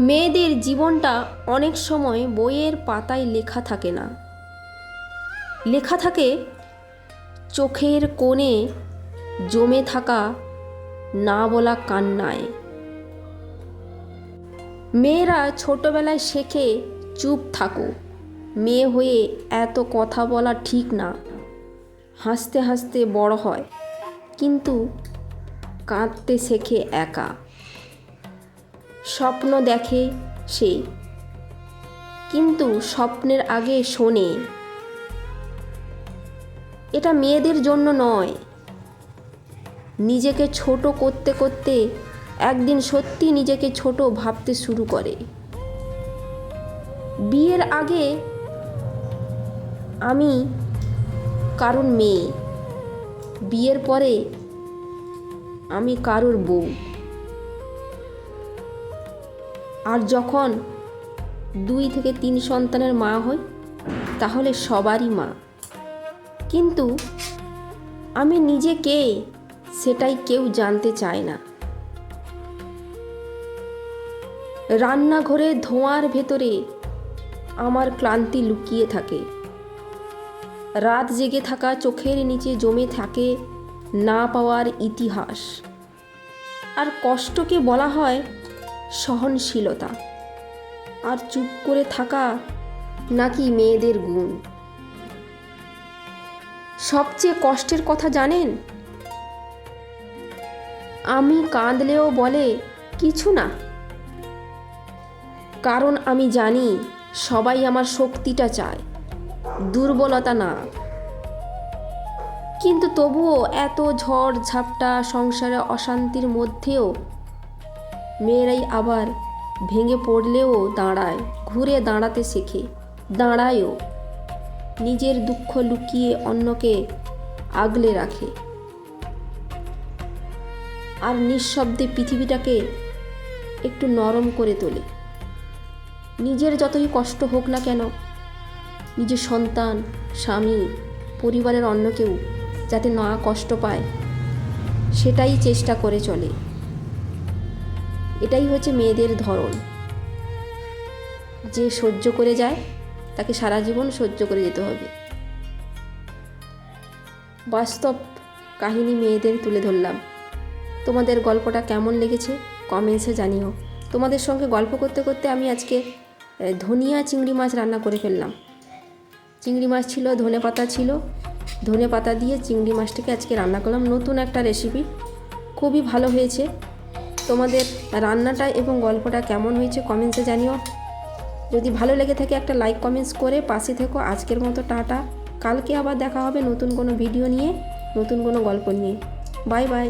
মেয়েদের জীবনটা অনেক সময় বইয়ের পাতায় লেখা থাকে না। লেখা থাকে চোখের কোণে জমে থাকা না বলা কান্নায়। মেয়েরা ছোটবেলায় শেখে, চুপ থাকো, মেয়ে হয়ে এত কথা বলা ঠিক না। হাসতে হাসতে বড় হয়। কিন্তু কাঁদতে শেখে একা। স্বপ্ন দেখে সে। কিন্তু স্বপ্নের আগে শোনে। এটা মেয়েদের জন্য নয়। নিজেকে ছোট করতে করতে একদিন সত্যি নিজেকে ছোট ভাবতে শুরু করে। বিয়ের আগে আমি কারণ মেয়ে। বিয়ের পরে আমি কারোর বউ। আর যখন দুই থেকে তিন সন্তানের মা হই, তাহলে সবারই মা। কিন্তু আমি নিজে কে, সেটাই কেউ জানতে চায় না। রান্নাঘরে ধোঁয়ার ভেতরে আমার ক্লান্তি লুকিয়ে থাকে। রাত জেগে থাকা চোখের নিচে জমে থাকে না পাওয়ার ইতিহাস। আর কষ্টকে বলা হয় সহনশীলতা। আর চুপ করে থাকা নাকি মেয়েদের গুণ? সবচেয়ে কষ্টের কথা জানেন? আমি কাঁদলেও বলে কিছু না। কারণ আমি জানি সবাই আমার শক্তিটা চায়, দুর্বলতা না। কিন্তু তবুও এত ঝড় ঝাপটা সংসারে অশান্তির মধ্যেও মেয়েরাই আবার ভেঙে পড়লেও দাঁড়ায়, ঘুরে দাঁড়াতে শেখে। দাঁড়ায়ও। নিজের দুঃখ লুকিয়ে অন্যকে আগলে রাখে। আর নিঃশব্দে পৃথিবীটাকে একটু নরম করে তোলে। নিজের যতই কষ্ট হোক না কেন, নিজের সন্তান, স্বামী, পরিবারের অন্য কেউ যাতে না কষ্ট পায়, সেটাই চেষ্টা করে চলে। এটাই হচ্ছে মেয়েদের ধরন। যে সহ্য করে যায়, তাকে সারা জীবন সহ্য করে যেতে হবে। বাস্তব কাহিনী মেয়েদের তুলে ধরলাম। তোমাদের গল্পটা কেমন লেগেছে কমেন্টসে জানিও। তোমাদের সঙ্গে গল্প করতে করতে আমি আজকে ধনিয়া চিংড়ি মাছ রান্না করে ফেললাম। চিংড়ি মাছ ছিল, ধনে পাতা ছিল। ধনে পাতা দিয়ে চিংড়ি মাছটাকে আজকে রান্না করলাম। নতুন একটা রেসিপি খুবই ভালো হয়েছে। তোমাদের রান্নাটা এবং গল্পটা কেমন হয়েছে কমেন্টসে জানিও। যদি ভালো লেগে থাকে একটা লাইক কমেন্টস করে পাশে থেকো। আজকের মতো টাটা। কালকে আবার দেখা হবে নতুন কোনো ভিডিও নিয়ে, নতুন কোনো গল্প নিয়ে। Bye bye